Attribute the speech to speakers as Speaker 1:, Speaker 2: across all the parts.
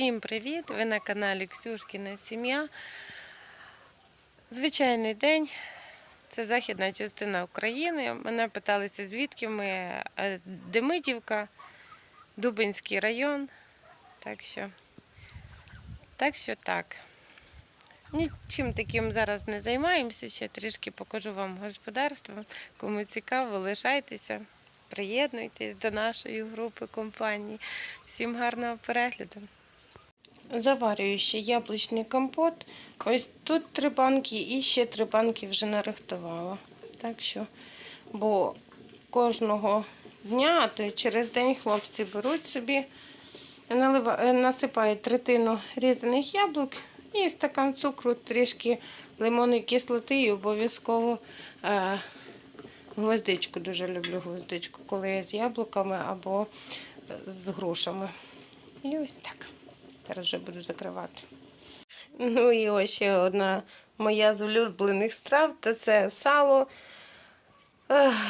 Speaker 1: Всім привіт! Ви на каналі Ксюшкіна Сім'я. Звичайний день. Це західна частина України. Мене питалися, звідки ми Демидівка, Дубинський район. Так що, так що так. Нічим таким зараз не займаємося. Ще трішки покажу вам господарство. Кому цікаво, лишайтеся, приєднуйтесь до нашої групи компаній. Всім гарного перегляду. Заварюю ще яблучний компот. Ось тут три банки і ще три банки вже нарихтувала. Так що, бо кожного дня, а то й через день хлопці беруть собі, е, насипають третину різаних яблук і стакан цукру, трішки лимонної кислоти і обов'язково е, гвоздичку. Дуже люблю гвоздичку, коли я з яблуками або з грушами. І ось так. Зараз вже буду закривати. Ну і ось ще одна моя з улюблених страв, то це сало.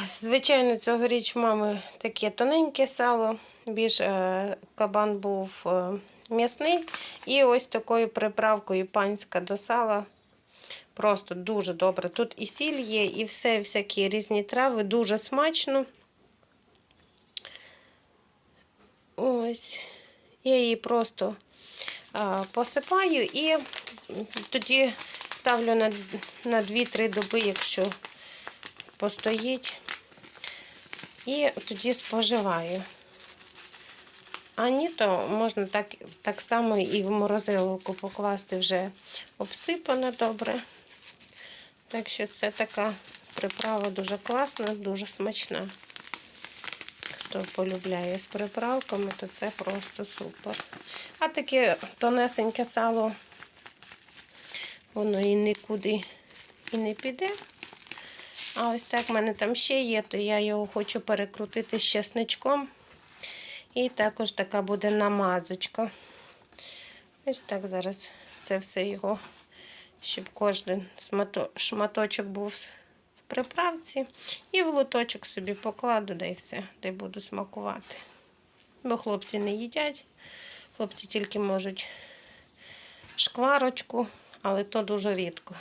Speaker 1: Звичайно, цьогоріч в мами таке тоненьке сало, більш е, кабан був е, м'ясний. І ось такою приправкою панська до сала. Просто дуже добре. Тут і сіль є, і все, всякі різні трави, дуже смачно. Ось. Я її просто посипаю і тоді ставлю на, на 2-3 доби, якщо постоїть. І тоді споживаю. А ні, то можна так, так само і в морозилку покласти вже обсипано добре. Так що це така приправа дуже класна, дуже смачна. Хто полюбляє з приправками, то це просто супер. А таке тонесеньке сало, воно і нікуди і не піде. А ось так в мене там ще є, то я його хочу перекрутити з чесничком. І також така буде намазочка. Ось так зараз це все його, щоб кожен шматочок був приправці. І в лоточок собі покладу, да і все, де буду смакувати. Бо хлопці не їдять. Хлопці тільки можуть шкварочку, але то дуже рідко.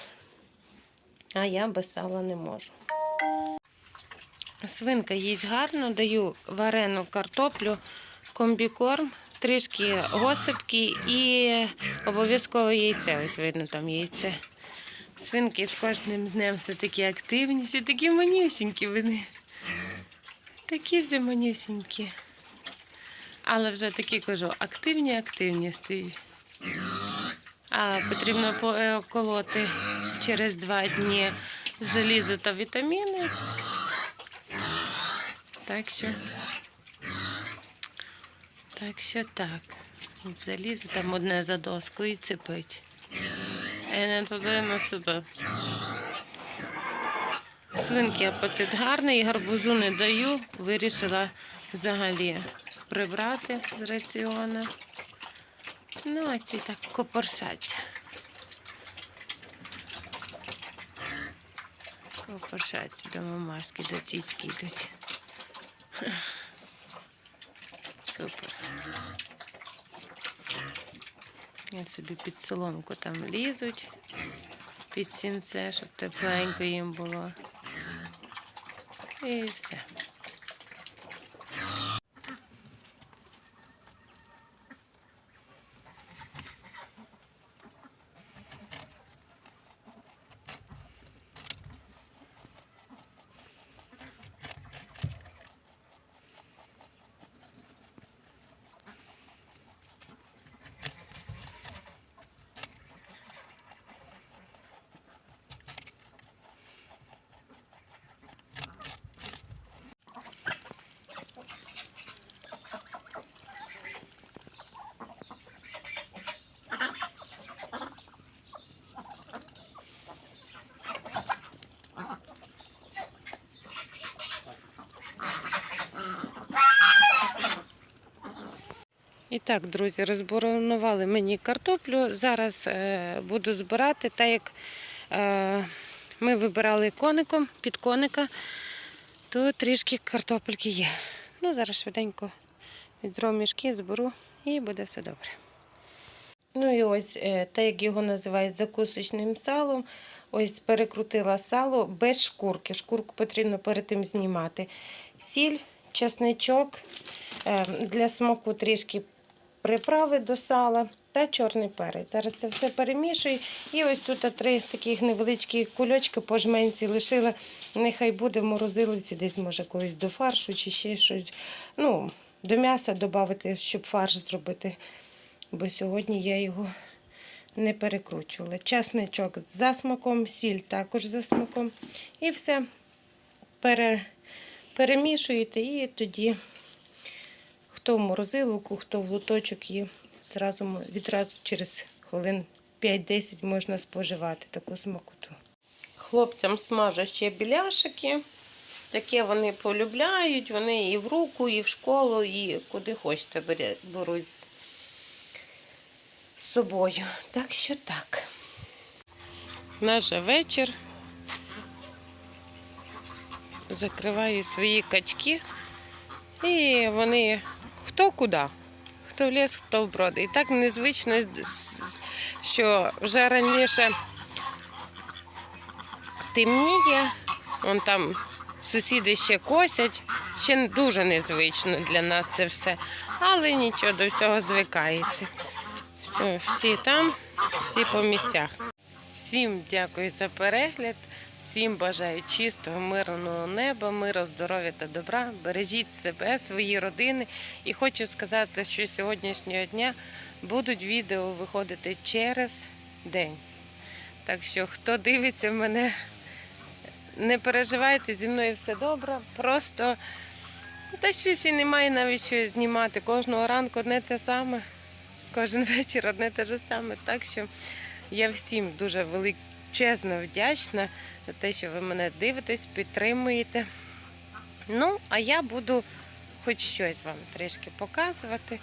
Speaker 1: А я без сала не можу. Свинка їсть гарно, даю варену картоплю, комбікорм, трішки госипки і обов'язково яйце. Ось видно там яйце. Свинки з кожним днем все такі активніші, такі манюсінькі вони. Такі вже. Але вже такі кажу, активні, активні стають. А потрібно поколоти через два дні желізо та вітаміни. Так що. Так що так. Залізе там одне за доску і цепить. А я не туди на сюди. Свинки апетит гарний, гарбузу не даю. Вирішила взагалі прибрати з раціона. Ну, а ці так копорсать. Копорсать до мамашки, до тітьки йдуть. Супер. Я собі під соломку там лізуть, під сінце, щоб тепленько їм було. І все. І так, друзі, розборонували мені картоплю. Зараз е, буду збирати, так як е, ми вибирали коником під коника, то трішки картопельки є. Ну, зараз швиденько відро мішки зберу і буде все добре. Ну і ось, е, так як його називають закусочним салом, ось перекрутила сало без шкурки. Шкурку потрібно перед тим знімати. Сіль, чесничок, для смаку трішки приправи до сала та чорний перець. Зараз це все перемішую. І ось тут три таких невеличкі кульочки по жменці лишила. Нехай буде в морозилиці, десь може колись до фаршу чи ще щось. Ну, до м'яса додати, щоб фарш зробити. Бо сьогодні я його не перекручувала. Чесничок за смаком, сіль також за смаком. І все пере, перемішуєте і тоді хто в морозиловку, хто в лоточок її зразу, відразу через хвилин 5-10 можна споживати таку смакоту. Хлопцям смажу ще біляшики. Таке вони полюбляють, вони і в руку, і в школу, і куди хочете беруть з собою. Так що так. Наш вечір. Закриваю свої качки. І вони хто куди, хто в ліс, хто в броди. І так незвично, що вже раніше темніє, вон там сусіди ще косять. Ще дуже незвично для нас це все. Але нічого до всього звикається. Все, всі там, всі по місцях. Всім дякую за перегляд. Всім бажаю чистого, мирного неба, миру, здоров'я та добра. Бережіть себе, свої родини. І хочу сказати, що з сьогоднішнього дня будуть відео виходити через день. Так що, хто дивиться мене, не переживайте, зі мною все добре. Просто та щось і немає навіть що знімати. Кожного ранку одне те саме, кожен вечір одне те ж саме. Так що я всім дуже величезно вдячна за те, що ви мене дивитесь, підтримуєте. Ну, а я буду хоч щось вам трішки показувати,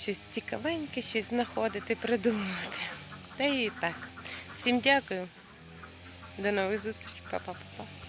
Speaker 1: щось цікавеньке, щось знаходити, придумувати. Та і так. Всім дякую. До нових зустрічей. Па-па-па-па.